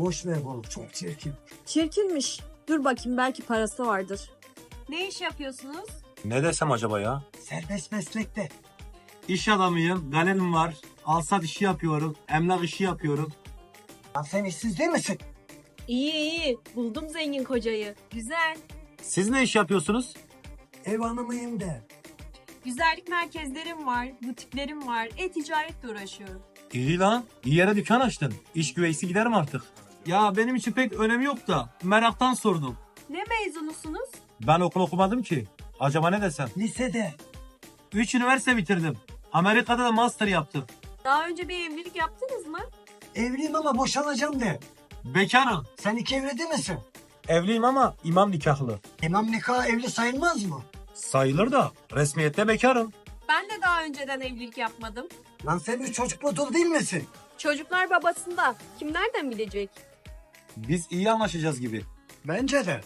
Boş ver bu çok çirkin. Çirkinmiş. Dur bakayım belki parası vardır. Ne iş yapıyorsunuz? Ne desem acaba ya? Serbest meslekte. İş adamıyım, galerim var. Alsat işi yapıyorum, emlak işi yapıyorum. Lan sen işsiz değil misin? İyi iyi. Buldum zengin kocayı. Güzel. Siz ne iş yapıyorsunuz? Ev hanımıyım de. Güzellik merkezlerim var, butiklerim var. E-ticaretle uğraşıyorum. İyi lan. İyi yere dükkan açtın. İş güveysi giderim artık. Ya benim için pek önemi yok da meraktan sordum. Ne mezunusunuz? Ben okul okumadım ki. Acaba ne desem? Lisede. 3 üniversite bitirdim. Amerika'da da master yaptım. Daha önce bir evlilik yaptınız mı? Evliyim ama boşanacağım de. Bekarım. Sen iki evli misin? Evliyim ama imam nikahlı. İmam nikahı evli sayılmaz mı? Sayılır da resmiyette bekarım. Ben de daha önceden evlilik yapmadım. Lan sen üç çocuklu dul değil misin? Çocuklar babasında. Kim nereden bilecek? Biz iyi anlaşacağız gibi. Bence de.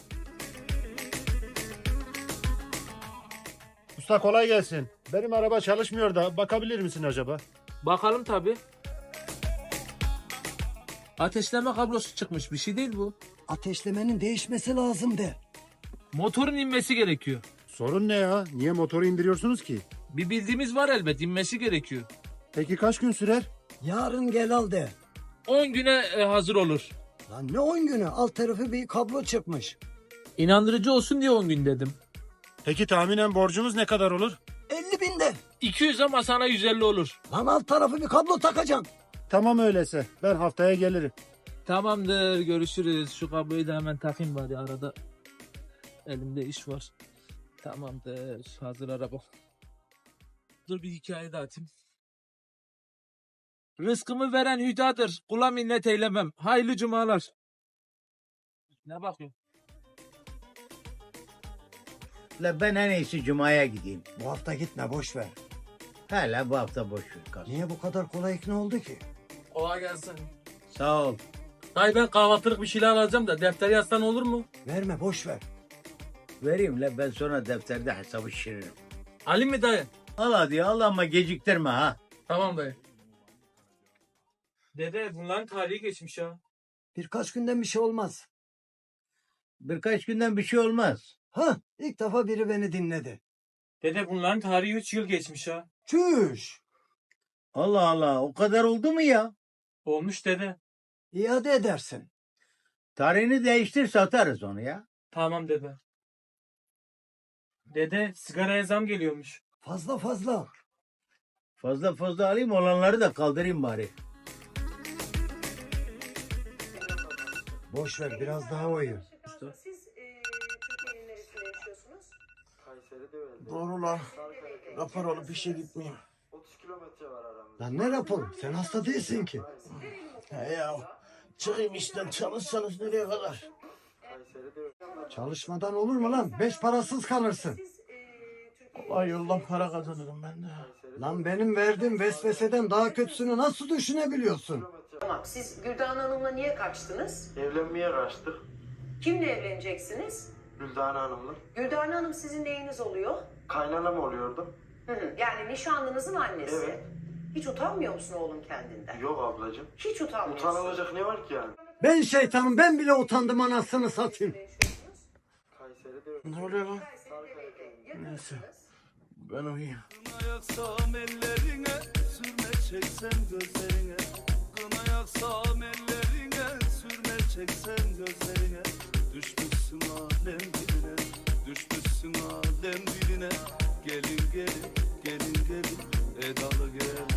Usta kolay gelsin. Benim araba çalışmıyor da bakabilir misin acaba? Bakalım tabi. Ateşleme kablosu çıkmış bir şey değil bu. Ateşlemenin değişmesi lazım de. Motorun inmesi gerekiyor. Sorun ne ya? Niye motoru indiriyorsunuz ki? Bir bildiğimiz var elbet inmesi gerekiyor. Peki kaç gün sürer? Yarın gel al de. 10 güne e, hazır olur. Lan ne on günü? Alt tarafı bir kablo çıkmış. İnandırıcı olsun diye 10 gün dedim. Peki tahminen borcumuz ne kadar olur? 50 bin de. 200 ama sana 150 olur. Lan alt tarafı bir kablo takacağım. Tamam öyleyse. Ben haftaya gelirim. Tamamdır görüşürüz. Şu kabloyu da hemen takayım bari arada. Elimde iş var. Tamamdır hazır araba. Dur bir hikaye de atayım. Rızkımı veren hüdadır. Kula minnet eylemem. Hayırlı cumalar. Ne bakıyorsun? La ben en iyisi Cuma'ya gideyim. Bu hafta gitme boş ver. Hala bu hafta boş ver kalsın. Niye bu kadar kolay ikna oldu ki? Kolay gelsin. Sağ ol. Dayı ben kahvaltılık bir şeyler alacağım da defteri yazsan olur mu? Verme boş ver. Vereyim la ben sonra defterde hesabı şişiririm. Ali mi dayı? Al hadi al ama geciktirme ha. Tamam dayı. Dede bunların tarihi geçmiş ya. Birkaç günden bir şey olmaz. Birkaç günden bir şey olmaz. Ha, ilk defa biri beni dinledi. Dede bunların tarihi 3 yıl geçmiş ya. Çüş. Allah Allah o kadar oldu mu ya? Olmuş dede. İade edersin. Tarihini değiştir satarız onu ya. Tamam dede. Dede sigaraya zam geliyormuş. Fazla fazla. Fazla fazla alayım olanları da kaldırayım bari. Boş ver biraz daha oyu. Siz e, Türkiye'nin neresinde yaşıyorsunuz? Doğru lan. Rapor olup işe gitmeyeyim. Lan ne rapor? Sen hasta değilsin ki. He ya. Çıkayım işten çalışsanız nereye kadar? Çalışmadan olur mu lan? Beş parasız kalırsın. Siz Kolay yoldan para kazanırım ben de. Lan benim verdiğim vesveseden daha kötüsünü nasıl düşünebiliyorsun? Tamam. Siz Güldan Hanım'la niye kaçtınız? Evlenmeye kaçtık. Kimle evleneceksiniz? Güldan Hanım'la. Güldan Hanım sizin neyiniz oluyor? Kaynanam oluyordum. Hı hı, Yani nişanlınızın annesi. Evet. Hiç utanmıyor musun oğlum kendinden? Yok ablacığım. Hiç utanmıyorsun. Utanılacak ne var ki yani? Ben şeytanım ben bile utandım anasını satayım. Ne oluyor lan? Neyse. Ben uyuyayım. yaksam ellerine sürme çeksem gözlerine. Kına yaksam ellerine sürme çeksem gözlerine. Düşmüşsün alem diline Düşmüşsün alem diline. Gelin gelin gelin gelin Edalı gelin